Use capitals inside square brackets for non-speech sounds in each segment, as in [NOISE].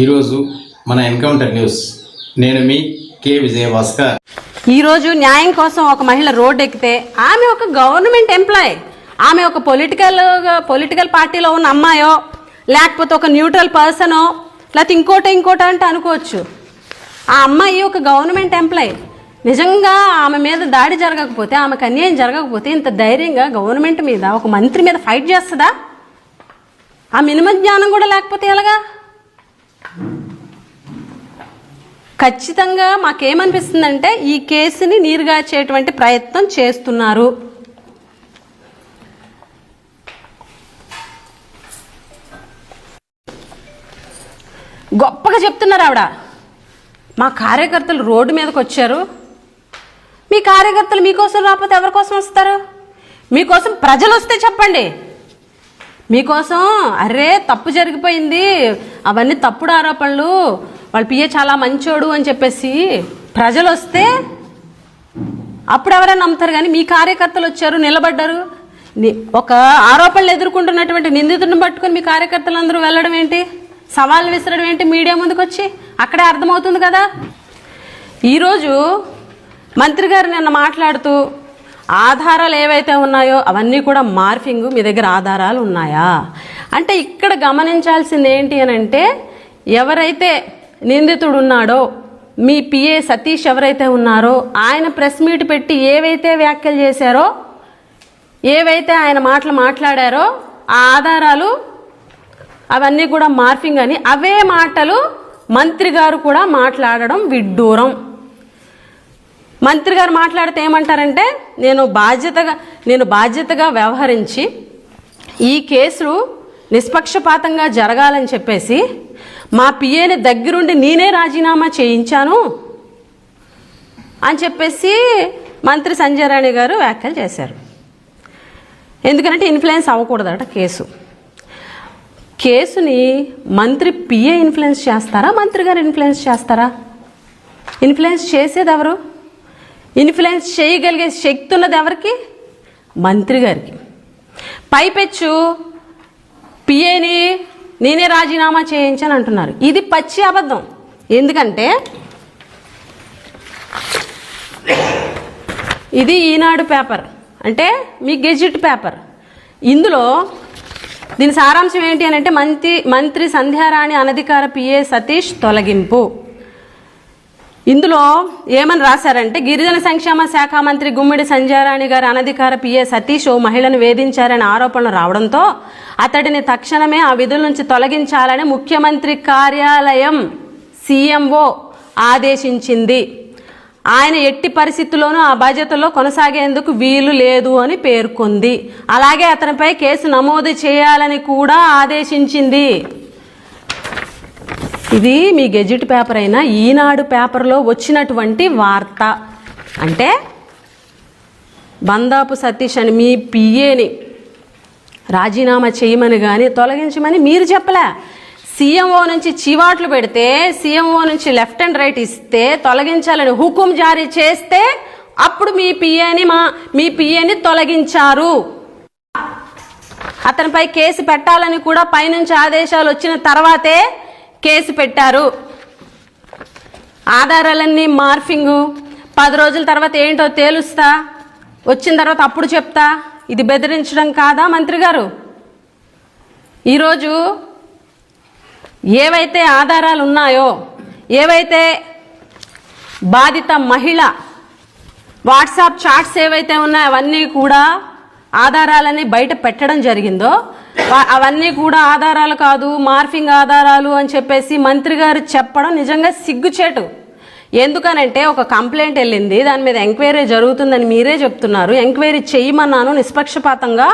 ఈరోజు మన encounter news. నేను మీ కే విజయభాస్కర్. ఈరోజు న్యాయం కోసం ఒక మహిళ రోడ్ ఎక్కితే ఆమె ఒక గవర్నమెంట్ ఎంప్లాయ్. ఆమె ఒక పొలిటికల్ పొలిటికల్ పార్టీలో ఉన్న అమ్మాయో లేకపోతే ఒక న్యూట్రల్ పర్సనో లేకపోతే ఇంకోట ఇంకోట అంటే అనుకోవచ్చు. ఆ అమ్మాయి ఒక గవర్నమెంట్ ఎంప్లాయ్. నిజంగా ఆమె మీద దాడి జరగకపోతే ఆమెకు అన్యాయం జరగకపోతే ఇంత ధైర్యంగా గవర్నమెంట్ మీద ఒక మంత్రి మీద ఫైట్ చేస్తుందా? ఆ మినిమం జ్ఞానం కూడా లేకపోతే ఎలాగా? ఖచ్చితంగా మాకేమనిపిస్తుందంటే ఈ కేసుని నీరుగార్చేటువంటి ప్రయత్నం చేస్తున్నారు. గొప్పగా చెప్తున్నారు ఆవిడ. మా కార్యకర్తలు రోడ్డు మీదకి వచ్చారు మీ కార్యకర్తలు మీకోసం రాకపోతే ఎవరి కోసం వస్తారు? మీకోసం ప్రజలు వస్తే చెప్పండి. మీకోసం అరే తప్పు జరిగిపోయింది. అవన్నీ తప్పుడు ఆరోపణలు. వాళ్ళ పిఏ చాలా మంచోడు అని చెప్పేసి ప్రజలు వస్తే అప్పుడు ఎవరైనా నమ్ముతారు కానీ మీ కార్యకర్తలు వచ్చారు నిలబడ్డారు. ఒక ఆరోపణలు ఎదుర్కొంటున్నటువంటి నిందితుడిని పట్టుకొని మీ కార్యకర్తలు అందరూ వెళ్ళడం ఏంటి? సవాళ్ళు విసరడం ఏంటి? మీడియా ముందుకు వచ్చి అక్కడే అర్థమవుతుంది కదా? ఈరోజు మంత్రి గారు నిన్న మాట్లాడుతూ ఆధారాలు ఏవైతే ఉన్నాయో అవన్నీ కూడా మార్ఫింగ్ మీ దగ్గర ఆధారాలు ఉన్నాయా? అంటే ఇక్కడ గమనించాల్సింది ఏంటి అని అంటే ఎవరైతే నిందితుడున్నాడో మీ పిఏ సతీష్ ఎవరైతే ఉన్నారో ఆయన ప్రెస్ మీట్ పెట్టి ఏవైతే వ్యాఖ్యలు చేశారో ఏవైతే ఆయన మాటలు మాట్లాడారో ఆ ఆధారాలు అవన్నీ కూడా మార్ఫింగ్ అని అవే మాటలు మంత్రి గారు కూడా మాట్లాడడం విడ్డూరం. మంత్రి గారు మాట్లాడితే ఏమంటారంటే నేను బాధ్యతగా నేను బాధ్యతగా వ్యవహరించి ఈ కేసు నిష్పక్షపాతంగా జరగాలని చెప్పేసి మా పిఏని దగ్గరుండి నేనే రాజీనామా చేయించాను అని చెప్పేసి మంత్రి సంజయ్ రాణి గారు వ్యాఖ్యలు చేశారు. ఎందుకంటే ఇన్ఫ్లుయెన్స్ అవ్వకూడదట కేసు. కేసుని మంత్రి పిఏ ఇన్ఫ్లుయెన్స్ చేస్తారా? మంత్రి గారు ఇన్ఫ్లుయెన్స్ చేస్తారా? ఇన్ఫ్లుయెన్స్ చేసేది ఎవరు ఇన్ఫ్లుయెన్స్ చేయగలిగే శక్తి ఉన్నది ఎవరికి? మంత్రి గారికి. పైపెచ్చు పిఏని నేనే రాజీనామా చేయించని అంటున్నారు. ఇది పచ్చి అబద్ధం. ఎందుకంటే ఇది ఈనాడు పేపర్. అంటే మీ గెజిట్ పేపర్. ఇందులో దీని సారాంశం ఏంటి అని అంటే మంత్రి మంత్రి సంధ్యారాణి అనధికార పిఏ సతీష్ తొలగింపు. ఇందులో ఏమని రాశారంటే గిరిజన సంక్షేమ శాఖ మంత్రి గుమ్మిడి సంజయారాణి గారి అనధికార పిఏ సతీష్ ఓ మహిళను వేధించారనే ఆరోపణలు రావడంతో అతడిని తక్షణమే ఆ విధుల నుంచి తొలగించాలని ముఖ్యమంత్రి కార్యాలయం సీఎంఓ ఆదేశించింది. ఆయన ఎట్టి పరిస్థితుల్లోనూ ఆ బాధ్యతలో కొనసాగేందుకు వీలు లేదు అని పేర్కొంది. అలాగే అతనిపై కేసు నమోదు చేయాలని కూడా ఆదేశించింది. ఇది మీ గెజిట్ పేపర్ అయినా ఈనాడు పేపర్లో వచ్చినటువంటి వార్త. అంటే బందాపు సతీష్ అని మీ పిఏని రాజీనామా చేయమని కానీ తొలగించమని మీరు చెప్పలే. సీఎంఓ నుంచి చివాట్లు పెడితే సీఎంఓ నుంచి లెఫ్ట్ అండ్ రైట్ ఇస్తే తొలగించాలని హుకుం జారీ చేస్తే అప్పుడు మీ పిఏని మా మీ పిఏని తొలగించారు. అతనిపై కేసు పెట్టాలని కూడా పైనుంచి ఆదేశాలు వచ్చిన తర్వాతే కేసు పెట్టారు. ఆధారాలన్నీ మార్ఫింగు. పది రోజుల తర్వాత ఏంటో తేలుస్తా. వచ్చిన తర్వాత అప్పుడు చెప్తా. ఇది బెదిరించడం కాదా మంత్రి గారు? ఈరోజు ఏవైతే ఆధారాలు ఉన్నాయో ఏవైతే బాధిత మహిళ వాట్సాప్ చాట్స్ ఏవైతే ఉన్నాయో అవన్నీ కూడా ఆధారాలని బయట పెట్టడం జరిగిందో అవన్నీ కూడా ఆధారాలు కాదు మార్ఫింగ్ ఆధారాలు అని చెప్పేసి మంత్రి గారు చెప్పడం నిజంగా సిగ్గుచేటు. ఎందుకనంటే ఒక కంప్లైంట్ వెళ్ళింది దాని మీద ఎంక్వైరీ జరుగుతుందని మీరే చెప్తున్నారు. ఎంక్వైరీ చేయమన్నాను నిష్పక్షపాతంగా.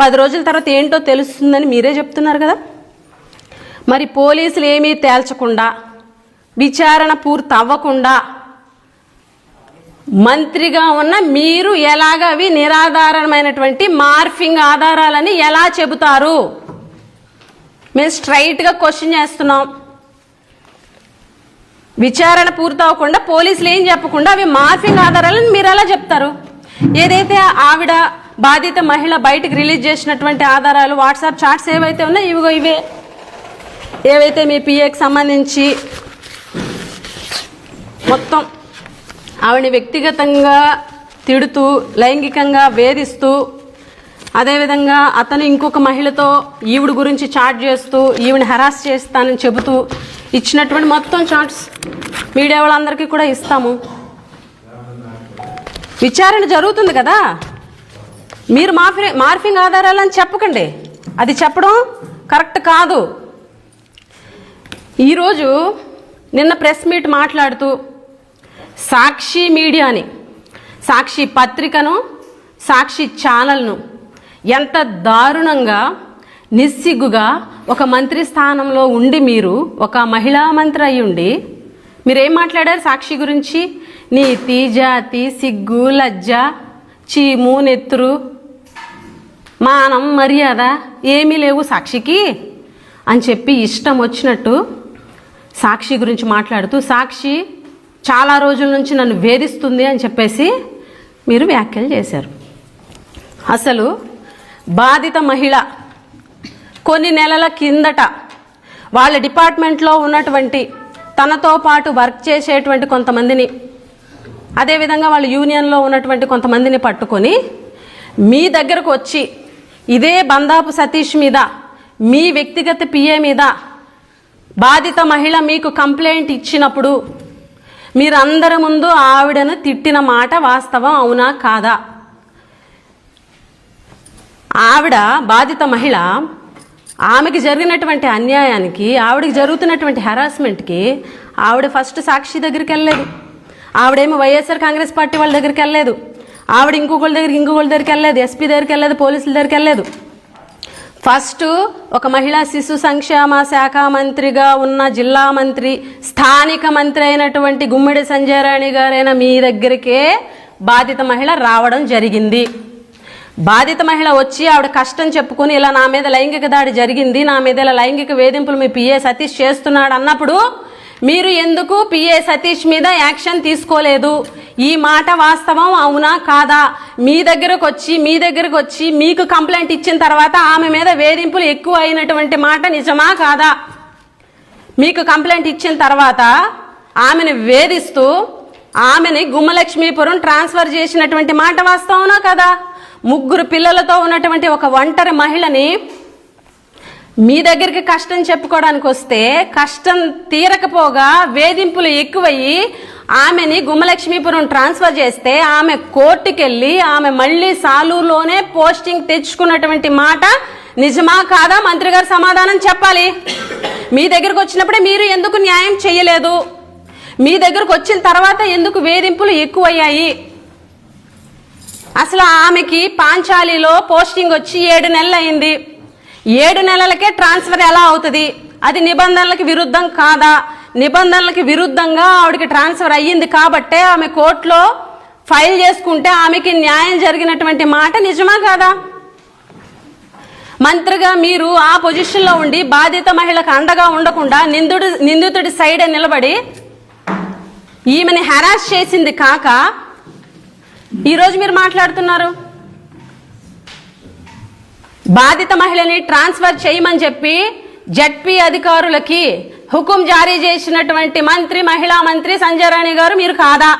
పది రోజుల తర్వాత ఏంటో తెలుస్తుందని మీరే చెప్తున్నారు కదా. మరి పోలీసులు ఏమీ తేల్చకుండా విచారణ పూర్తి అవ్వకుండా మంత్రిగా ఉన్న మీరు ఎలాగ అవి నిరాధారమైనటువంటి మార్ఫింగ్ ఆధారాలని ఎలా చెబుతారు? మేము స్ట్రైట్గా క్వశ్చన్ చేస్తున్నాం. విచారణ పూర్తవకుండా పోలీసులు ఏం చెప్పకుండా అవి మార్ఫింగ్ ఆధారాలని మీరు ఎలా చెప్తారు? ఏదైతే ఆవిడ బాధిత మహిళ బయటకు రిలీజ్ చేసినటువంటి ఆధారాలు వాట్సాప్ చాట్స్ ఏవైతే ఉన్నాయో ఇవిగో ఇవే. ఏవైతే మీ పిఏకి సంబంధించి మొత్తం ఆవిడని వ్యక్తిగతంగా తిడుతూ లైంగికంగా వేధిస్తూ అదేవిధంగా అతను ఇంకొక మహిళతో ఈవిడ గురించి చాట్ చేస్తూ ఈవిని హెరాస్ చేస్తానని చెబుతూ ఇచ్చినటువంటి మొత్తం చాట్స్ మీడియా వాళ్ళందరికీ కూడా ఇస్తాము. విచారణ జరుగుతుంది కదా? మీరు మార్ఫి మార్ఫింగ్ ఆధారాలని చెప్పకండి. అది చెప్పడం కరెక్ట్ కాదు. ఈరోజు నిన్న ప్రెస్ మీట్ మాట్లాడుతూ సాక్షి మీడియాని సాక్షి పత్రికను సాక్షి ఛానల్ను ఎంత దారుణంగా నిస్సిగ్గుగా ఒక మంత్రి స్థానంలో ఉండి మీరు ఒక మహిళా మంత్రి అయి ఉండి మీరేం మాట్లాడారు సాక్షి గురించి? నీతి జాతి సిగ్గు లజ్జ చీము నెత్తురు మానం మర్యాద ఏమీ లేవు సాక్షికి అని చెప్పి ఇష్టం వచ్చినట్టు సాక్షి గురించి మాట్లాడుతూ సాక్షి చాలా రోజుల నుంచి నన్ను వేధిస్తుంది అని చెప్పేసి మీరు వ్యాఖ్యలు చేశారు. అసలు బాధిత మహిళ కొన్ని నెలల కిందట వాళ్ళ డిపార్ట్మెంట్లో ఉన్నటువంటి తనతో పాటు వర్క్ చేసేటువంటి కొంతమందిని అదేవిధంగా వాళ్ళ యూనియన్లో ఉన్నటువంటి కొంతమందిని పట్టుకొని మీ దగ్గరకు వచ్చి ఇదే బందాపు సతీష్ మీద మీ వ్యక్తిగత పిఏ మీద బాధిత మహిళ మీకు కంప్లైంట్ ఇచ్చినప్పుడు మీరందరి ముందు ఆవిడను తిట్టిన మాట వాస్తవం అవునా కాదా? ఆవిడ బాధిత మహిళ ఆమెకి జరిగినటువంటి అన్యాయానికి ఆవిడకి జరుగుతున్నటువంటి హెరాస్మెంట్కి ఆవిడ ఫస్ట్ సాక్షి దగ్గరికి వెళ్ళలేదు. ఆవిడేమో వైఎస్ఆర్ కాంగ్రెస్ పార్టీ వాళ్ళ దగ్గరికి వెళ్ళలేదు. ఆవిడ ఇంకొకళ్ళ దగ్గరికి ఇంకొకళ్ళ దగ్గరికి వెళ్ళలేదు. ఎస్పీ దగ్గరికి వెళ్ళలేదు. పోలీసుల దగ్గరికి వెళ్ళలేదు. ఫస్ట్ ఒక మహిళా శిశు సంక్షేమ శాఖ మంత్రిగా ఉన్న జిల్లా మంత్రి స్థానిక మంత్రి అయినటువంటి గుమ్మిడి సంజయరాణి గారైన మీ దగ్గరికే బాధిత మహిళ రావడం జరిగింది. బాధిత మహిళ వచ్చి ఆవిడ కష్టం చెప్పుకొని ఇలా నా మీద లైంగిక దాడి జరిగింది నా మీద ఇలా లైంగిక వేధింపులు మీ పిఏ సతీష్ చేస్తున్నాడు అన్నప్పుడు మీరు ఎందుకు పిఏ సతీష్ మీద యాక్షన్ తీసుకోలేదు? ఈ మాట వాస్తవం అవునా కాదా? మీ దగ్గరకు వచ్చి మీ దగ్గరకు వచ్చి మీకు కంప్లైంట్ ఇచ్చిన తర్వాత ఆమె మీద వేధింపులు ఎక్కువ అయినటువంటి మాట నిజమా కాదా? మీకు కంప్లైంట్ ఇచ్చిన తర్వాత ఆమెను వేధిస్తూ ఆమెని గుమ్మలక్ష్మీపురం ట్రాన్స్ఫర్ చేసినటువంటి మాట వాస్తవనా కదా? ముగ్గురు పిల్లలతో ఉన్నటువంటి ఒక ఒంటరి మహిళని మీ దగ్గరికి కష్టం చెప్పుకోవడానికి వస్తే కష్టం తీరకపోగా వేధింపులు ఎక్కువయ్యి ఆమెని గుమ్మలక్ష్మీపురం ట్రాన్స్ఫర్ చేస్తే ఆమె కోర్టుకెళ్ళి ఆమె మళ్ళీ సాలూరులోనే పోస్టింగ్ తెచ్చుకున్నటువంటి మాట నిజమా కాదా? మంత్రి గారు సమాధానం చెప్పాలి. మీ దగ్గరకు వచ్చినప్పుడే మీరు ఎందుకు న్యాయం చేయలేదు? మీ దగ్గరకు వచ్చిన తర్వాత ఎందుకు వేధింపులు ఎక్కువయ్యాయి? అసలు ఆమెకి పాంచాలిలో పోస్టింగ్ వచ్చి ఏడు నెలలు అయింది ఏడు నెలలకే ట్రాన్స్ఫర్ ఎలా అవుతుంది? అది నిబంధనలకు విరుద్ధం కాదా? నిబంధనలకు విరుద్ధంగా ఆవిడకి ట్రాన్స్ఫర్ అయ్యింది కాబట్టే ఆమె కోర్టులో ఫైల్ చేసుకుంటే ఆమెకి న్యాయం జరిగినటువంటి మాట నిజమా కాదా? మంత్రిగా మీరు ఆ పొజిషన్లో ఉండి బాధిత మహిళకు అండగా ఉండకుండా నిందుడు నిందితుడి సైడ్ నిలబడి ఈమెని హెరాస్ చేసింది కాక ఈరోజు మీరు మాట్లాడుతున్నారు? బాధిత మహిళని ట్రాన్స్ఫర్ చేయమని చెప్పి జడ్పీ అధికారులకి హుకుం జారీ చేసినటువంటి మంత్రి మహిళా మంత్రి సంజయ్ రాణి గారు మీరు కాదా?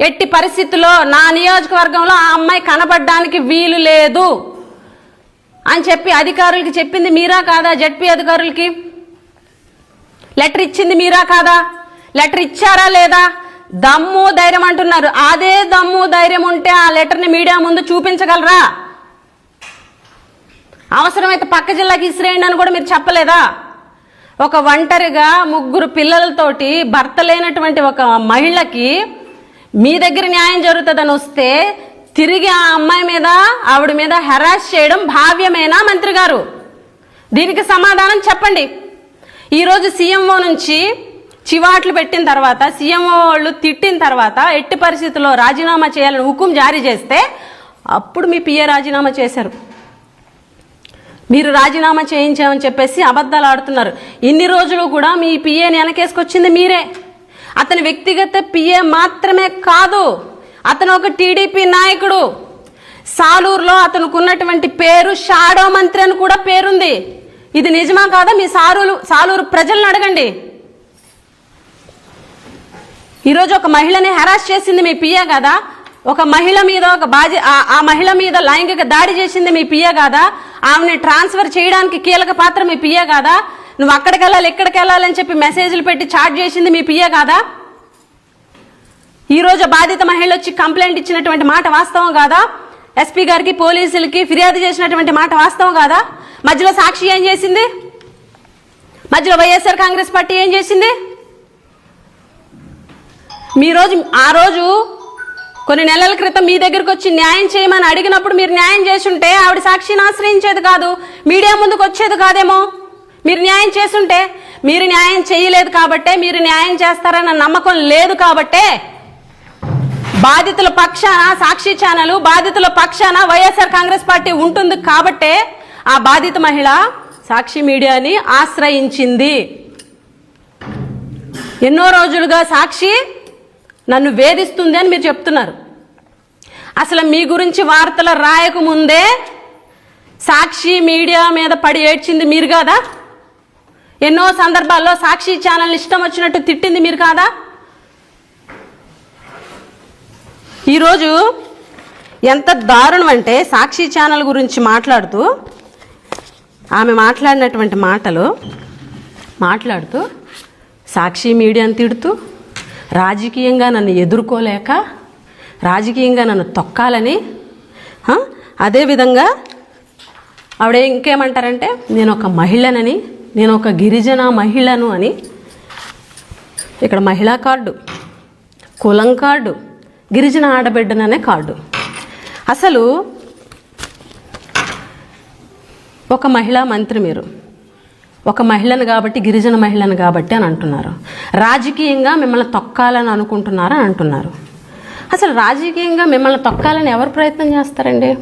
ఎట్టి పరిస్థితుల్లో నా నియోజకవర్గంలో ఆ అమ్మాయి కనబడడానికి వీలు లేదు అని చెప్పి అధికారులకి చెప్పింది మీరా కాదా జడ్పీ అధికారులకి? లెటర్ ఇచ్చింది మీరా కాదా? లెటర్ ఇచ్చారా లేదా? దమ్ము ధైర్యం అంటున్నారు. అదే దమ్ము ధైర్యం ఉంటే ఆ లెటర్ని మీడియా ముందు చూపించగలరా? అవసరమైతే పక్క జిల్లాకి ఇసిరేయండి అని కూడా మీరు చెప్పలేదా? ఒక ఒంటరిగా ముగ్గురు పిల్లలతోటి భర్త లేనటువంటి ఒక మహిళకి మీ దగ్గర న్యాయం జరుగుతుందని వస్తే తిరిగి ఆ అమ్మాయి మీద ఆవిడ మీద హెరాస్ చేయడం భావ్యమేనా మంత్రి గారు? దీనికి సమాధానం చెప్పండి. ఈరోజు సీఎంఓ నుంచి చివాట్లు పెట్టిన తర్వాత సీఎంఓ వాళ్ళు తిట్టిన తర్వాత ఎట్టి పరిస్థితుల్లో రాజీనామా చేయాలని హుకుం జారీ చేస్తే అప్పుడు మీ పిఏ రాజీనామా చేశారు. మీరు రాజీనామా చేయించామని చెప్పేసి అబద్ధాలు ఆడుతున్నారు. ఇన్ని రోజులు కూడా మీ పిఏని వెనకేసుకొచ్చింది మీరే. అతని వ్యక్తిగత పిఏ మాత్రమే కాదు అతను ఒక టీడీపీ నాయకుడు. సాలూరులో అతనుకున్నటువంటి పేరు షాడో మంత్రి అని కూడా పేరుంది. ఇది నిజమా కాదా? మీ సారూలు సాలూరు ప్రజలను అడగండి. ఈరోజు ఒక మహిళని హెరాస్ చేసింది మీ పిఏ కదా? ఒక మహిళ మీద ఒక బాధ్య ఆ- మహిళ మీద లైంగిక దాడి చేసింది మీ పియ్య కాదా? ఆమెని ట్రాన్స్ఫర్ చేయడానికి కీలక పాత్ర మీ పియ్య కాదా? నువ్వు అక్కడికి వెళ్ళాలి ఇక్కడికి వెళ్ళాలని చెప్పి మెసేజ్లు పెట్టి చాట్ చేసింది మీ పియ్య కాదా? ఈరోజు బాధిత మహిళ వచ్చి కంప్లైంట్ ఇచ్చినటువంటి మాట వాస్తవం కాదా? ఎస్పీ గారికి పోలీసులకి ఫిర్యాదు చేసినటువంటి మాట వాస్తవం కాదా? మధ్యలో సాక్షి ఏం చేసింది? మధ్యలో వైఎస్ఆర్ కాంగ్రెస్ పార్టీ ఏం చేసింది? మీ రోజు ఆ రోజు కొన్ని నెలల క్రితం మీ దగ్గరకు వచ్చి న్యాయం చేయమని అడిగినప్పుడు మీరు న్యాయం చేసుంటే ఆవిడ సాక్షిని ఆశ్రయించేది కాదు. మీడియా ముందుకు వచ్చేది కాదేమో? మీరు న్యాయం చేసుంటే మీరు న్యాయం చేయలేదు కాబట్టే మీరు న్యాయం చేస్తారన్న నమ్మకం లేదు కాబట్టే బాధితుల పక్షాన సాక్షి ఛానల్ బాధితుల పక్షాన వైఎస్ఆర్ కాంగ్రెస్ పార్టీ ఉంటుంది కాబట్టే ఆ బాధిత మహిళ సాక్షి మీడియాని ఆశ్రయించింది. ఎన్నో రోజులుగా సాక్షి నన్ను వేధిస్తుంది అని మీరు చెప్తున్నారు. అసలు మీ గురించి వార్తలు రాయకముందే సాక్షి మీడియా మీద పడి ఏడ్చింది మీరు కాదా? ఎన్నో సందర్భాల్లో సాక్షి ఛానల్ ఇష్టం వచ్చినట్టు తిట్టింది మీరు కాదా? ఈరోజు ఎంత దారుణం అంటే సాక్షి ఛానల్ గురించి మాట్లాడుతూ ఆమె మాట్లాడినటువంటి మాటలు మాట్లాడుతూ సాక్షి మీడియాని తిడుతూ రాజకీయంగా నన్ను ఎదుర్కోలేక రాజకీయంగా నన్ను తొక్కాలని అదేవిధంగా ఆవిడ ఇంకేమంటారంటే నేను ఒక మహిళనని నేను ఒక గిరిజన మహిళను అని ఇక్కడ మహిళా కార్డు కులం కార్డు గిరిజన ఆడబిడ్డననే కార్డు. అసలు ఒక మహిళా మంత్రి మీరు. ఒక మహిళను కాబట్టి గిరిజన మహిళను కాబట్టి అని అంటున్నారు. రాజకీయంగా మిమ్మల్ని తొక్కాలని అనుకుంటున్నారు అని అంటున్నారు. అసలు రాజకీయంగా మిమ్మల్ని తొక్కాలని ఎవరు ప్రయత్నం చేస్తారండి?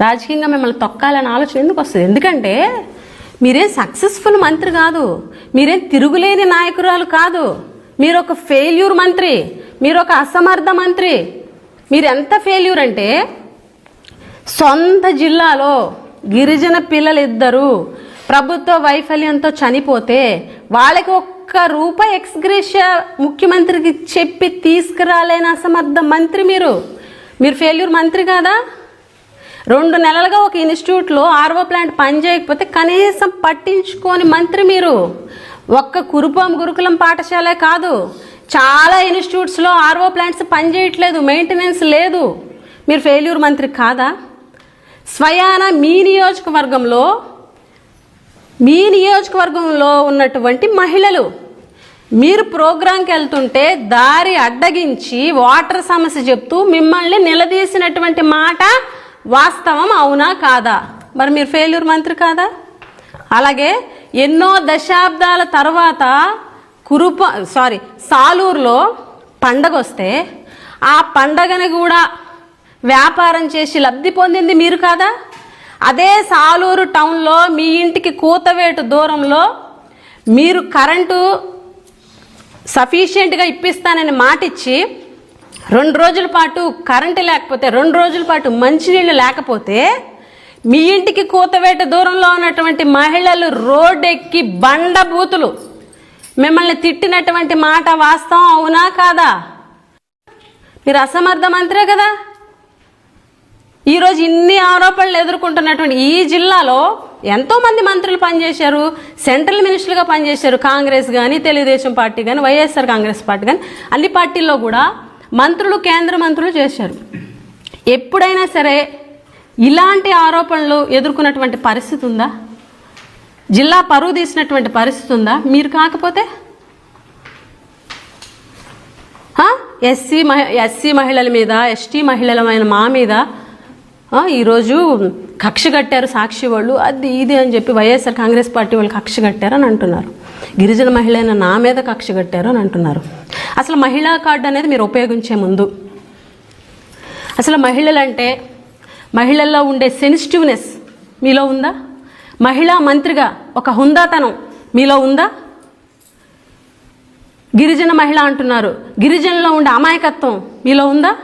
రాజకీయంగా మిమ్మల్ని తొక్కాలని ఆలోచన ఎందుకు వస్తుంది? ఎందుకంటే మీరేం సక్సెస్ఫుల్ మంత్రి కాదు. మీరేం తిరుగులేని నాయకురాలు కాదు. మీరు ఒక ఫెయిల్యూర్ మంత్రి. మీరు ఒక అసమర్థ మంత్రి. మీరు ఎంత ఫెయిల్యూర్ అంటే సొంత జిల్లాలో గిరిజన పిల్లలు ఇద్దరు ప్రభుత్వ వైఫల్యంతో చనిపోతే వాళ్ళకి ఒక్క రూపాయి ఎక్స్గ్రేషియా ముఖ్యమంత్రికి చెప్పి తీసుకురాలేని అసమర్థ మంత్రి మీరు. మీరు ఫెయిల్యూర్ మంత్రి కాదా? రెండు నెలలుగా ఒక ఇన్స్టిట్యూట్లో ఆర్వో ప్లాంట్ పనిచేయకపోతే కనీసం పట్టించుకోని మంత్రి మీరు. ఒక్క కురుపం గురుకులం పాఠశాలే కాదు. చాలా ఇన్స్టిట్యూట్స్లో ఆర్వో ప్లాంట్స్ పనిచేయట్లేదు మెయింటెనెన్స్ లేదు. మీరు ఫెయిల్యూర్ మంత్రి కాదా? స్వయాన మీ నియోజకవర్గంలో మీ నియోజకవర్గంలో ఉన్నటువంటి మహిళలు మీరు ప్రోగ్రాంకి వెళ్తుంటే దారి అడ్డగించి వాటర్ సమస్య చెప్తూ మిమ్మల్ని నిలదీసినటువంటి మాట వాస్తవం అవునా కాదా? మరి మీరు ఫెయిల్యూర్ మంత్రి కాదా? అలాగే ఎన్నో దశాబ్దాల తర్వాత కురుప సారీ సాలూరులో పండగ వస్తే ఆ పండగని కూడా వ్యాపారం చేసి లబ్ధి పొందింది మీరు కాదా? అదే సాలూరు టౌన్లో మీ ఇంటికి కూతవేటు దూరంలో మీరు కరెంటు సఫిషియెంట్గా ఇప్పిస్తానని మాట ఇచ్చి రెండు రోజుల పాటు కరెంటు లేకపోతే రెండు రోజుల పాటు మంచినీళ్ళు లేకపోతే మీ ఇంటికి కూతవేట దూరంలో ఉన్నటువంటి మహిళలు రోడ్డెక్కి బండ బూతులు. మిమ్మల్ని తిట్టినటువంటి మాట వాస్తవం అవునా కాదా? మీరు అసమర్థ మంత్రే కదా? ఈరోజు ఇన్ని ఆరోపణలు ఎదుర్కొంటున్నటువంటి ఈ జిల్లాలో ఎంతో మంది మంత్రులు పనిచేశారు సెంట్రల్ మినిస్టర్గా పనిచేశారు కాంగ్రెస్ కానీ తెలుగుదేశం పార్టీ కానీ వైఎస్ఆర్ కాంగ్రెస్ పార్టీ కానీ అన్ని పార్టీల్లో కూడా మంత్రులు కేంద్ర మంత్రులు చేశారు. ఎప్పుడైనా సరే ఇలాంటి ఆరోపణలు ఎదుర్కొన్నటువంటి పరిస్థితి ఉందా? జిల్లా పరువు తీసినటువంటి పరిస్థితి ఉందా? మీరు కాకపోతే? ఎస్సీ మహి ఎస్సీ మహిళల మీద ఎస్టీ మహిళలమైన మా మీద ఈరోజు కక్ష కట్టారు సాక్షి వాళ్ళు అది ఇది అని చెప్పి వైఎస్ఆర్ కాంగ్రెస్ పార్టీ వాళ్ళు కక్ష కట్టారు అని అంటున్నారు. గిరిజన మహిళ అయిన నా మీద కక్ష కట్టారు అని అంటున్నారు. అసలు మహిళా కార్డు అనేది మీరు ఉపయోగించే ముందు అసలు మహిళలంటే మహిళల్లో ఉండే సెన్సిటివ్నెస్ మీలో ఉందా? మహిళా మంత్రిగా ఒక హుందాతనం మీలో ఉందా? గిరిజన మహిళ అంటున్నారు. గిరిజనలో ఉండే అమాయకత్వం మీలో ఉందా?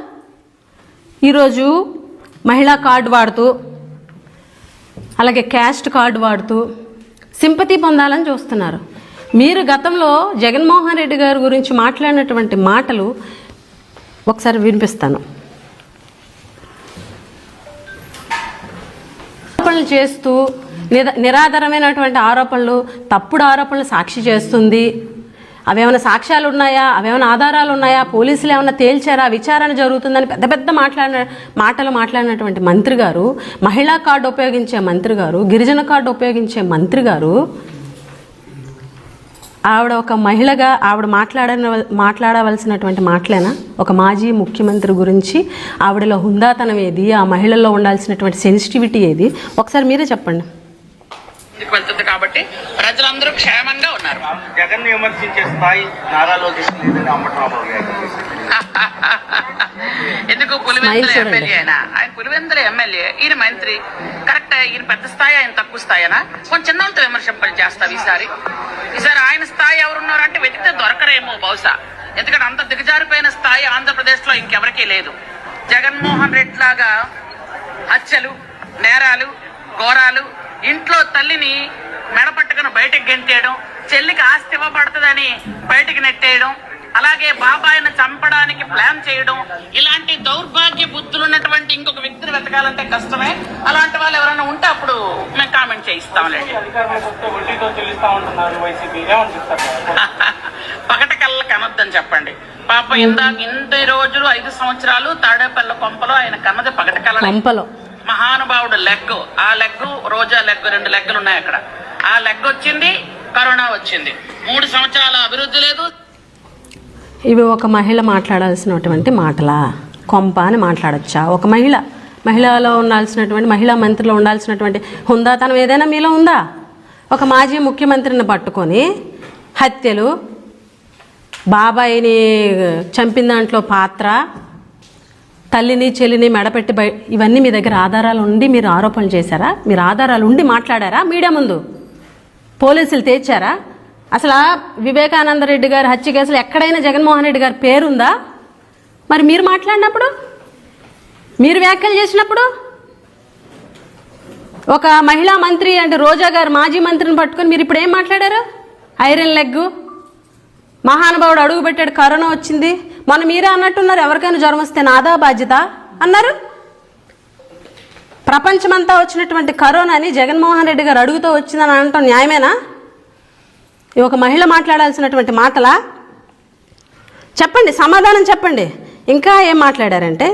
ఈరోజు మహిళా కార్డు వాడుతూ అలాగే క్యాస్ట్ కార్డు వాడుతూ సింపతి పొందాలని చూస్తున్నారు. మీరు గతంలో జగన్మోహన్ రెడ్డి గారి గురించి మాట్లాడినటువంటి మాటలు ఒకసారి వినిపిస్తాను. ఆరోపణలు చేస్తూ నిరాధారమైనటువంటి ఆరోపణలు తప్పుడు ఆరోపణలు సాక్షి చేస్తుంది. అవేమైనా సాక్ష్యాలు ఉన్నాయా అవేమైనా ఆధారాలు ఉన్నాయా పోలీసులు ఏమైనా తేల్చారా? విచారణ జరుగుతుందని పెద్ద పెద్ద మాట్లాడిన మాటలు మాట్లాడినటువంటి మంత్రి గారు మహిళా కార్డు ఉపయోగించే మంత్రి గారు గిరిజన కార్డు ఉపయోగించే మంత్రి గారు ఆవిడ ఒక మహిళగా ఆవిడ మాట్లాడ మాట్లాడవలసినటువంటి మాటలేనా? ఒక మాజీ ముఖ్యమంత్రి గురించి ఆవిడలో హుందాతనం ఏది? ఆ మహిళల్లో ఉండాల్సినటువంటి సెన్సిటివిటీ ఏది? ఒకసారి మీరే చెప్పండి. ముందుకు వెళ్తుంది కాబట్టి ప్రజలందరూ క్షేమంగా ఉన్నారు. జగన్ విమర్శించే స్థాయి నారా లోకేష్ [LAUGHS] ఎందుకు పులివెందుల. ఎమ్మెల్యే అయినా? ఆయన పులివెందుల ఎమ్మెల్యే. ఈయన మంత్రి. కరెక్ట్ ఈయన పెద్ద స్థాయి ఆయన తక్కువ స్థాయినా? కొంచెం చిన్నంత విమర్శింపలు చేస్తావు ఈసారి. ఈసారి ఆయన స్థాయి ఎవరున్నారంటే వెతికితే దొరకరేమో బహుశా. ఎందుకంటే అంత దిగజారిపోయిన స్థాయి ఆంధ్రప్రదేశ్లో ఇంకెవరికీ లేదు. జగన్మోహన్ రెడ్డి లాగా హత్యలు నేరాలు ఘోరాలు ఇంట్లో తల్లిని మెడపట్టుకుని బయటకు గెంటేయడం చెల్లికి ఆస్తి ఇవ్వబడుతుందని బయటకు నెట్టేయడం అలాగే బాబాయిని చంపడానికి ప్లాన్ చేయడం ఇలాంటి దౌర్భాగ్య బుద్ధులు ఉన్నటువంటి ఇంకొక వ్యక్తిని వెతకాలంటే కష్టమే. అలాంటి వాళ్ళు ఎవరైనా ఉంటే అప్పుడు మేము కామెంట్ చేయిస్తాంలేండి. [LAUGHS] అధికారంలోకి కళ్ళ కనొద్దని చెప్పండి. పాప ఇందాక ఇన్ని రోజులు ఐదు సంవత్సరాలు తాడేపల్లి కొంపలో ఆయన కన్నది పగట కళ్ళ కొంపలో. మహానుభావుడు లెగ్ ఆ లెగ్ రోజా లెగ్ రెండు లెగ్గులు ఉన్నాయి అక్కడ. ఆ లెగ్ వచ్చింది కరోనా వచ్చింది. మూడు సంవత్సరాల అభివృద్ధి లేదు. ఇవి ఒక మహిళ మాట్లాడాల్సినటువంటి మాటలా? కొంప అని మాట్లాడచ్చా? ఒక మహిళ. మహిళలో ఉండాల్సినటువంటి మహిళా మంత్రిలో ఉండాల్సినటువంటి హుందాతనం ఏదైనా మీలో ఉందా? ఒక మాజీ ముఖ్యమంత్రిని పట్టుకొని హత్యలు బాబాయిని చంపిన దాంట్లో పాత్ర తల్లిని చెల్లిని మెడపెట్టి బయ ఇవన్నీ మీ దగ్గర ఆధారాలు ఉండి మీరు ఆరోపణలు చేశారా? మీరు ఆధారాలు ఉండి మాట్లాడారా మీడియా ముందు? పోలీసులు తెచ్చారా? అసలు వివేకానంద రెడ్డి గారు హత్య కేసులు ఎక్కడైనా జగన్మోహన్ రెడ్డి గారి పేరుందా? మరి మీరు మాట్లాడినప్పుడు? మీరు వ్యాఖ్యలు చేసినప్పుడు? ఒక మహిళా మంత్రి అంటే రోజా గారు మాజీ మంత్రిని పట్టుకొని మీరు ఇప్పుడు ఏం మాట్లాడారు? ఐరన్ లెగ్ మహానుభావుడు అడుగుపెట్టాడు కరోనా వచ్చింది. మన మీరే అన్నట్టున్నారు ఎవరికైనా జ్వరం వస్తే నాదా బాధ్యత అన్నారు. ప్రపంచమంతా వచ్చినటువంటి కరోనాని జగన్మోహన్ రెడ్డి గారు అడుగుతూ వచ్చిందని అనటం న్యాయమేనా? ఇది ఒక మహిళ మాట్లాడాల్సినటువంటి మాటలా? చెప్పండి సమాధానం చెప్పండి. ఇంకా ఏం మాట్లాడారంటే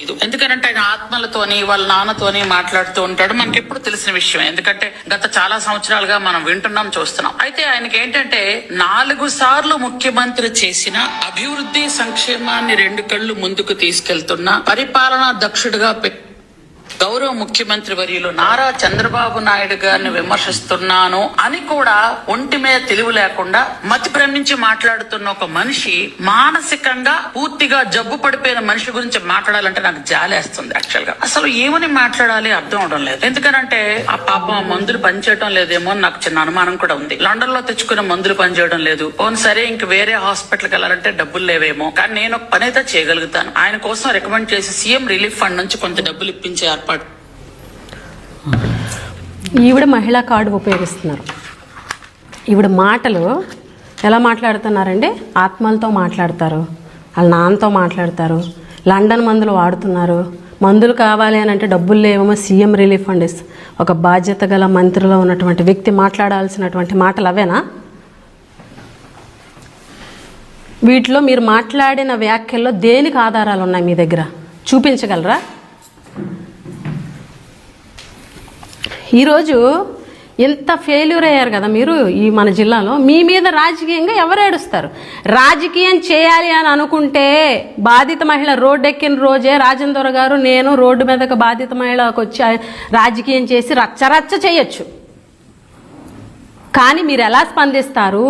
ఎందుకంటే ఆయన ఆత్మలతోని వాళ్ళ నాన్నతోని మాట్లాడుతూ ఉంటాడు. మనకి ఎప్పుడు తెలిసిన విషయం ఎందుకంటే గత చాలా సంవత్సరాలుగా మనం వింటున్నాం చూస్తున్నాం. అయితే ఆయనకి ఏంటంటే నాలుగు సార్లు ముఖ్యమంత్రి చేసిన అభివృద్ధి సంక్షేమాన్ని రెండు కళ్ళు ముందుకు తీసుకెళ్తున్న పరిపాలనా దక్షుడుగా పె- గౌరవ ముఖ్యమంత్రి వర్యులు నారా చంద్రబాబు నాయుడు గారిని విమర్శిస్తున్నాను అని కూడా ఒంటి మీద తెలివి లేకుండా మతి భ్రమించి మాట్లాడుతున్న ఒక మనిషి మానసికంగా పూర్తిగా జబ్బు పడిపోయిన మనిషి గురించి మాట్లాడాలంటే నాకు జాలేస్తుంది యాక్చువల్గా. అసలు ఏమని మాట్లాడాలి అర్థం అవడం లేదు. ఎందుకనంటే ఆ పాపం ఆ మందులు పనిచేయడం లేదేమో అని నాకు చిన్న అనుమానం కూడా ఉంది. లండన్లో తెచ్చుకున్న మందులు పనిచేయడం లేదు. ఓన్ సరే ఇంక వేరే హాస్పిటల్కి వెళ్ళాలంటే డబ్బులు లేవేమో. కానీ నేను ఒక పని అయితే చేయగలుగుతాను. ఆయన కోసం రికమెండ్ చేసి సీఎం రిలీఫ్ ఫండ్ నుంచి కొంత డబ్బులు ఇప్పించారు. ఏర్పాటు. ఈవిడ మహిళా కార్డు ఉపయోగిస్తున్నారు. ఈవిడ మాటలు ఎలా మాట్లాడుతున్నారంటే ఆత్మలతో మాట్లాడతారు వాళ్ళ నాన్నతో మాట్లాడతారు లండన్ మందులు వాడుతున్నారు మందులు కావాలి అని అంటే డబ్బులు లేవేమో సీఎం రిలీఫ్ ఫండ్ ఇస్- ఒక బాధ్యత గల మంత్రిలో ఉన్నటువంటి వ్యక్తి మాట్లాడాల్సినటువంటి మాటలు అవేనా? వీటిలో మీరు మాట్లాడిన వ్యాఖ్యల్లో దేనికి ఆధారాలు ఉన్నాయి మీ దగ్గర? చూపించగలరా? ఈరోజు ఎంత ఫెయిల్యూర్ అయ్యారు కదా మీరు ఈ మన జిల్లాలో? మీ మీద రాజకీయంగా ఎవరు ఏడుస్తారు? రాజకీయం చేయాలి అని అనుకుంటే బాధిత మహిళ రోడ్డు ఎక్కిన రోజే రాజేందర్ గారు నేను రోడ్డు మీదకు బాధిత మహిళకు వచ్చి రాజకీయం చేసి రచ్చరచ్చ చేయొచ్చు. కానీ మీరు ఎలా స్పందిస్తారు?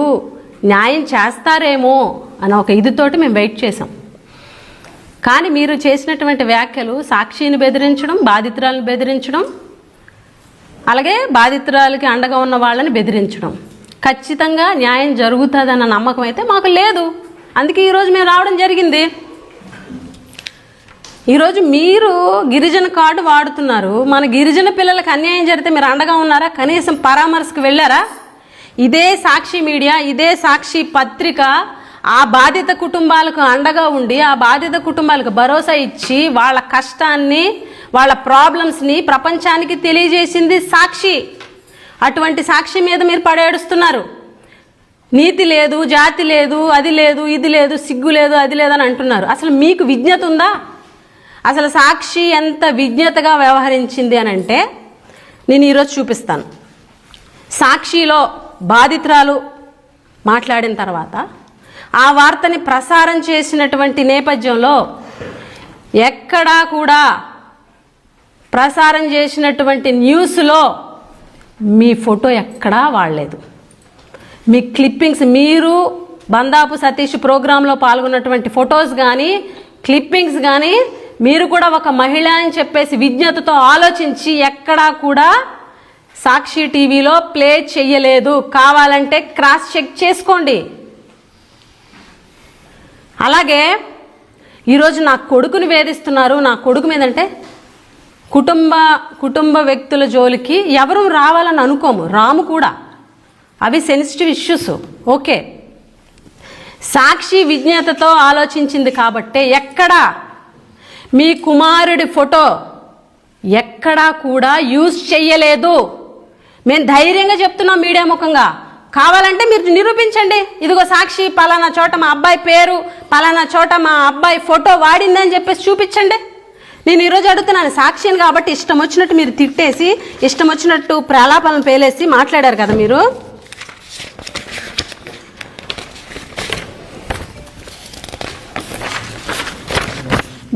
న్యాయం చేస్తారేమో అని ఒక ఇదితోటి మేము వెయిట్ చేసాం కానీ మీరు చేసినటువంటి వ్యాఖ్యలు సాక్షిని బెదిరించడం బాధితురాలను బెదిరించడం అలాగే బాధితురాలకి అండగా ఉన్న వాళ్ళని బెదిరించడం. ఖచ్చితంగా న్యాయం జరుగుతుందన్న నమ్మకం అయితే మాకు లేదు. అందుకే ఈరోజు మేము రావడం జరిగింది. ఈరోజు మీరు గిరిజన కార్డు వాడుతున్నారు. మన గిరిజన పిల్లలకు అన్యాయం జరిగితే మీరు అండగా ఉన్నారా? కనీసం పరామర్శకు వెళ్ళారా? ఇదే సాక్షి మీడియా ఇదే సాక్షి పత్రిక ఆ బాధిత కుటుంబాలకు అండగా ఉండి ఆ బాధిత కుటుంబాలకు భరోసా ఇచ్చి వాళ్ళ కష్టాన్ని వాళ్ళ ప్రాబ్లమ్స్ని ప్రపంచానికి తెలియజేసింది సాక్షి. అటువంటి సాక్షి మీద మీరు పడేడుస్తున్నారు. నీతి లేదు జాతి లేదు అది లేదు ఇది లేదు సిగ్గు లేదు అది లేదని అంటున్నారు. అసలు మీకు విజ్ఞత ఉందా? అసలు సాక్షి ఎంత విజ్ఞతగా వ్యవహరించింది అని అంటే నేను ఈరోజు చూపిస్తాను. సాక్షిలో బాధితురాలు మాట్లాడిన తర్వాత ఆ వార్తని ప్రసారం చేసినటువంటి నేపథ్యంలో ఎక్కడా కూడా ప్రసారం చేసినటువంటి న్యూస్లో మీ ఫోటో ఎక్కడా వాడలేదు. మీ క్లిప్పింగ్స్ మీరు బందాపు సతీష్ ప్రోగ్రాంలో పాల్గొన్నటువంటి ఫొటోస్ కానీ క్లిప్పింగ్స్ కానీ మీరు కూడా ఒక మహిళ అని చెప్పేసి విజ్ఞతతో ఆలోచించి ఎక్కడా కూడా సాక్షి టీవీలో ప్లే చెయ్యలేదు. కావాలంటే క్రాస్ చెక్ చేసుకోండి. అలాగే ఈరోజు నా కొడుకుని వేధిస్తున్నారు. నా కొడుకు మీదంటే కుటుంబ కుటుంబ వ్యక్తుల జోలికి ఎవరు రావాలని అనుకోము. రాము కూడా. అవి సెన్సిటివ్ ఇష్యూస్ ఓకే. సాక్షి విజ్ఞతతో ఆలోచించింది కాబట్టే ఎక్కడా మీ కుమారుడి ఫోటో ఎక్కడా కూడా యూజ్ చెయ్యలేదు. మేము ధైర్యంగా చెప్తున్నాం మీడియా ముఖంగా. కావాలంటే మీరు నిరూపించండి. ఇదిగో సాక్షి పలానా చోట మా అబ్బాయి పేరు పలానా చోట మా అబ్బాయి ఫోటో వాడిందని చెప్పేసి చూపించండి. నేను ఈరోజు అడుగుతున్నాను సాక్షిని కాబట్టి ఇష్టం వచ్చినట్టు మీరు తిట్టేసి ఇష్టం వచ్చినట్టు ప్రలాపాలను పేలేసి మాట్లాడారు కదా మీరు?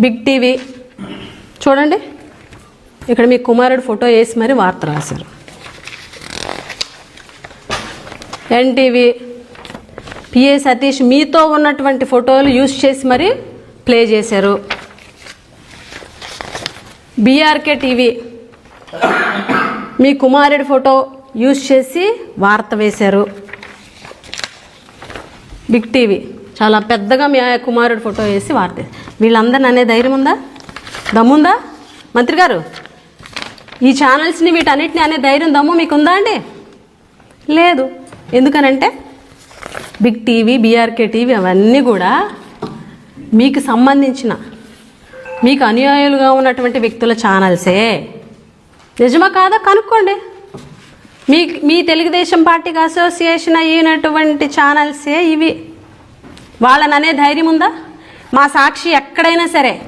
Big TV. చూడండి. ఇక్కడ మీ కుమారుడు ఫోటో వేసి మరి వార్త రాశారు. ఎన్టీవీ. పిఏ సతీష్ మీతో ఉన్నటువంటి ఫోటోలు యూస్ చేసి మరి ప్లే చేశారు. బీఆర్కే టీవీ మీ కుమారుడి ఫోటో యూజ్ చేసి వార్త వేశారు. బిగ్ టీవీ చాలా పెద్దగా మీ కుమారుడి ఫోటో వేసి వార్త వీళ్ళందరిని అనే ధైర్యం ఉందా? దమ్ముందా మంత్రి గారు ఈ ఛానల్స్ని వీటన్నిటిని అనే ధైర్యం దమ్ము మీకు ఉందా అండి? లేదు. ఎందుకనంటే బిగ్ టీవీ బీఆర్కే టీవీ అవన్నీ కూడా మీకు సంబంధించిన మీకు అనుయాయులుగా ఉన్నటువంటి వ్యక్తుల ఛానల్సే. నిజమా కాదా? కనుక్కోండి. మీ మీ తెలుగుదేశం పార్టీకి అసోసియేషన్ అయినటువంటి ఛానల్సే ఇవి. వాళ్ళని అనే ధైర్యం ఉందా? మా సాక్షి ఎక్కడైనా సరే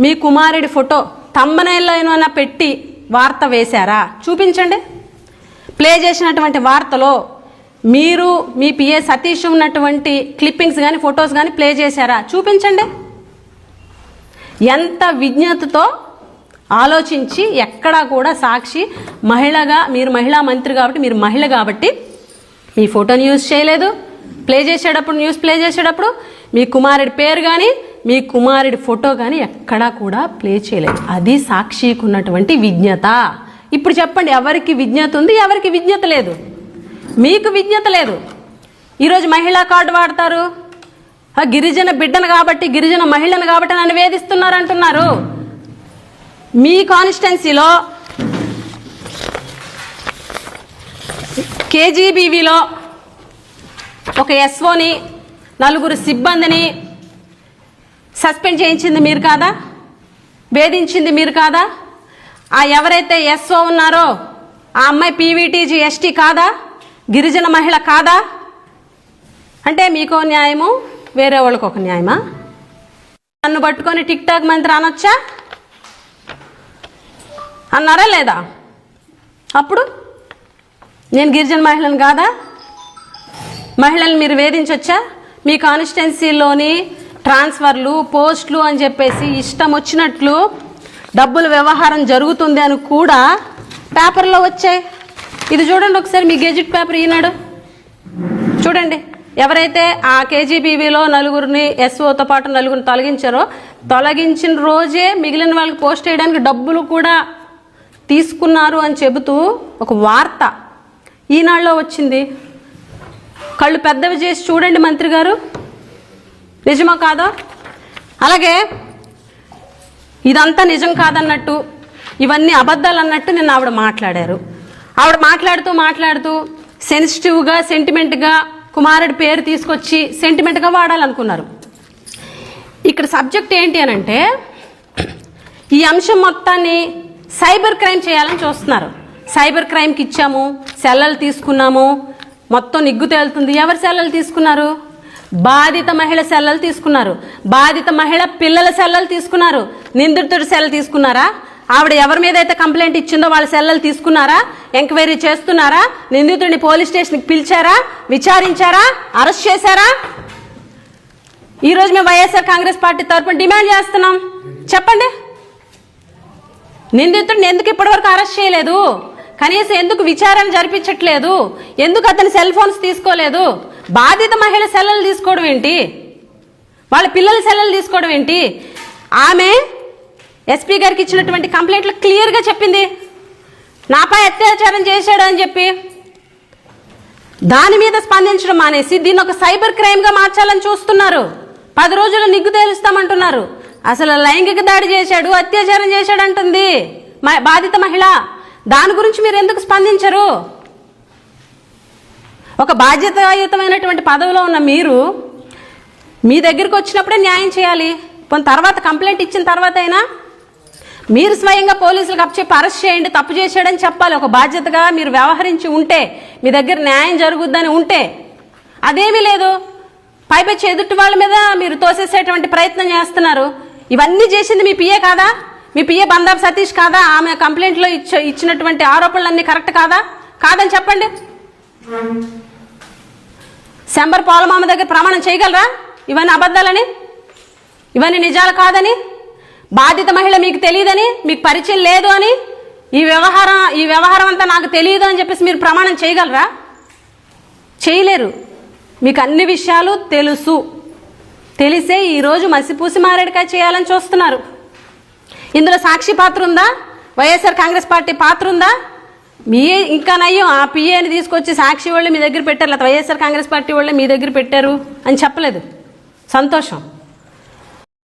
మీ కుమారుడి ఫోటో తమ్మనైనా పెట్టి వార్త వేశారా? చూపించండి. ప్లే చేసినటువంటి వార్తలో మీరు మీ పిఏ సతీష్ ఉన్నటువంటి క్లిప్పింగ్స్ కానీ ఫొటోస్ కానీ ప్లే చేశారా? చూపించండి. ఎంత విజ్ఞతతో ఆలోచించి ఎక్కడా కూడా సాక్షి మహిళగా మీరు మహిళా మంత్రి కాబట్టి మీరు మహిళ కాబట్టి మీ ఫోటోని యూజ్ చేయలేదు. ప్లే చేసేటప్పుడు న్యూస్ ప్లే చేసేటప్పుడు మీ కుమారుడి పేరు కానీ మీ కుమారుడి ఫోటో కానీ ఎక్కడా కూడా ప్లే చేయలేదు. అది సాక్షికి ఉన్నటువంటి విజ్ఞత. ఇప్పుడు చెప్పండి ఎవరికి విజ్ఞత ఉంది ఎవరికి విజ్ఞత లేదు? మీకు విజ్ఞత లేదు. ఈరోజు మహిళా కార్డు వాడతారు. గిరిజన బిడ్డను కాబట్టి గిరిజన మహిళను కాబట్టి నన్ను వేధిస్తున్నారు అంటున్నారు మీ కాన్స్టిట్యున్సీలో కేజీబీవీలో ఒక ఎస్ఓని నలుగురు సిబ్బందిని సస్పెండ్ చేయించింది మీరు కాదా? వేధించింది మీరు కాదా? ఆ ఎవరైతే ఎస్ఓ ఉన్నారో ఆ అమ్మాయి పీవీటీజీ ఎస్టీ కాదా? గిరిజన మహిళ కాదా? అంటే మీకో న్యాయము? వేరే వాళ్ళకి ఒక న్యాయమా? నన్ను పట్టుకొని టిక్ టాక్ మంత్రి అనొచ్చా? అన్నారా లేదా? అప్పుడు? నేను గిరిజన మహిళను కాదా? మహిళలు మీరు వేధించవచ్చా మీ కాన్స్టిట్యున్సీలోని ట్రాన్స్ఫర్లు పోస్టులు అని చెప్పేసి ఇష్టం వచ్చినట్లు డబ్బుల వ్యవహారం జరుగుతుంది అని కూడా పేపర్లో వచ్చాయి. ఇది చూడండి ఒకసారి మీ గెజిట్ పేపర్ ఈనాడు. చూడండి. ఎవరైతే ఆ కేజీబీవీలో నలుగురిని ఎస్ఓతో పాటు నలుగురిని తొలగించారో తొలగించిన రోజే మిగిలిన వాళ్ళకి పోస్ట్ చేయడానికి డబ్బులు కూడా తీసుకున్నారు అని చెబుతూ ఒక వార్త ఈనాడులో వచ్చింది. కళ్ళు పెద్దవి చేసి చూడండి మంత్రి గారు. నిజమా కాదా? అలాగే ఇదంతా నిజం కాదన్నట్టు ఇవన్నీ అబద్ధాలు అన్నట్టు నిన్న ఆవిడ మాట్లాడారు. ఆవిడ మాట్లాడుతూ మాట్లాడుతూ సెన్సిటివ్గా సెంటిమెంట్గా కుమారుడి పేరు తీసుకొచ్చి సెంటిమెంట్గా వాడాలనుకున్నారు. ఇక్కడ సబ్జెక్ట్ ఏంటి అని అంటే ఈ అంశం మొత్తాన్ని సైబర్ క్రైమ్ చేయాలని చూస్తున్నారు. సైబర్ క్రైమ్కి ఇచ్చాము సెల్లలు తీసుకున్నాము మొత్తం నిగ్గు తేలుతుంది. ఎవరు సెల్లలు తీసుకున్నారు? బాధిత మహిళ సెల్లలు తీసుకున్నారు. బాధిత మహిళ పిల్లల సెల్లలు తీసుకున్నారు. నిందితుడి సెల్ తీసుకున్నారా? ఆవిడ ఎవరి మీద అయితే కంప్లైంట్ ఇచ్చిందో వాళ్ళ సెల్లలు తీసుకున్నారా? ఎంక్వైరీ చేస్తున్నారా? నిందితుడిని పోలీస్ స్టేషన్కి పిలిచారా? విచారించారా? అరెస్ట్ చేశారా? ఈరోజు మేము వైఎస్ఆర్ కాంగ్రెస్ పార్టీ తరపున డిమాండ్ చేస్తున్నాం. చెప్పండి. నిందితుడిని ఎందుకు ఇప్పటివరకు అరెస్ట్ చేయలేదు? కనీసం ఎందుకు విచారణ జరిపించట్లేదు? ఎందుకు అతని సెల్ ఫోన్స్ తీసుకోలేదు? బాధిత మహిళ సెల్లలు తీసుకోవడం ఏంటి? వాళ్ళ పిల్లల సెల్లలు తీసుకోవడం ఏంటి? ఆమె ఎస్పీ గారికి ఇచ్చినటువంటి కంప్లైంట్లో క్లియర్గా చెప్పింది. నాపై అత్యాచారం చేశాడు అని చెప్పి దాని మీద స్పందించడం మానేసి దీన్ని ఒక సైబర్ క్రైమ్గా మార్చాలని చూస్తున్నారు. పది రోజులు నిగ్గు తేలుస్తామంటున్నారు. అసలు లైంగిక దాడి చేశాడు అత్యాచారం చేశాడు అంటుంది మ- బాధిత మహిళ దాని గురించి మీరు ఎందుకు స్పందించరు? ఒక బాధ్యతాయుతమైనటువంటి పదవిలో ఉన్న మీరు మీ దగ్గరికి వచ్చినప్పుడే న్యాయం చేయాలి. పోనీ తర్వాత కంప్లైంట్ ఇచ్చిన తర్వాత అయినా మీరు స్వయంగా పోలీసులకు అప్పచెప్పి అరెస్ట్ చేయండి తప్పు చేశాడని చెప్పాలి. ఒక బాధ్యతగా మీరు వ్యవహరించి ఉంటే మీ దగ్గర న్యాయం జరుగుద్దని ఉంటే అదేమీ లేదు. పైపచ్చి ఎదుటి వాళ్ళ మీద మీరు తోసేసేటువంటి ప్రయత్నం చేస్తున్నారు. ఇవన్నీ చేసింది మీ పిఏ కాదా? మీ పిఏ బందాబ్ సతీష్ కాదా? ఆమె కంప్లైంట్లో ఇచ్చ ఇచ్చినటువంటి ఆరోపణలన్నీ కరెక్ట్ కాదా? కాదని చెప్పండి. శంబర్ పాలమామ దగ్గర ప్రమాణం చేయగలరా? ఇవన్నీ అబద్ధాలని? ఇవన్నీ నిజాలు కాదని? బాధిత మహిళ మీకు తెలియదని మీకు పరిచయం లేదు అని ఈ వ్యవహారం ఈ వ్యవహారం అంతా నాకు తెలియదు అని చెప్పేసి మీరు ప్రమాణం చేయగలరా? చేయలేరు. మీకు అన్ని విషయాలు తెలుసు. తెలిసే ఈరోజు మసిపూసి మారేడుకాయ చేయాలని చూస్తున్నారు. ఇందులో సాక్షి పాత్ర ఉందా? వైఎస్ఆర్ కాంగ్రెస్ పార్టీ పాత్ర ఉందా? మీ ఇంకా నయ్యం ఆ పిఏని తీసుకొచ్చి సాక్షి వాళ్ళు మీ దగ్గర పెట్టారు లేకపోతే వైఎస్ఆర్ కాంగ్రెస్ పార్టీ వాళ్ళే మీ దగ్గర పెట్టారు అని చెప్పలేదు. సంతోషం.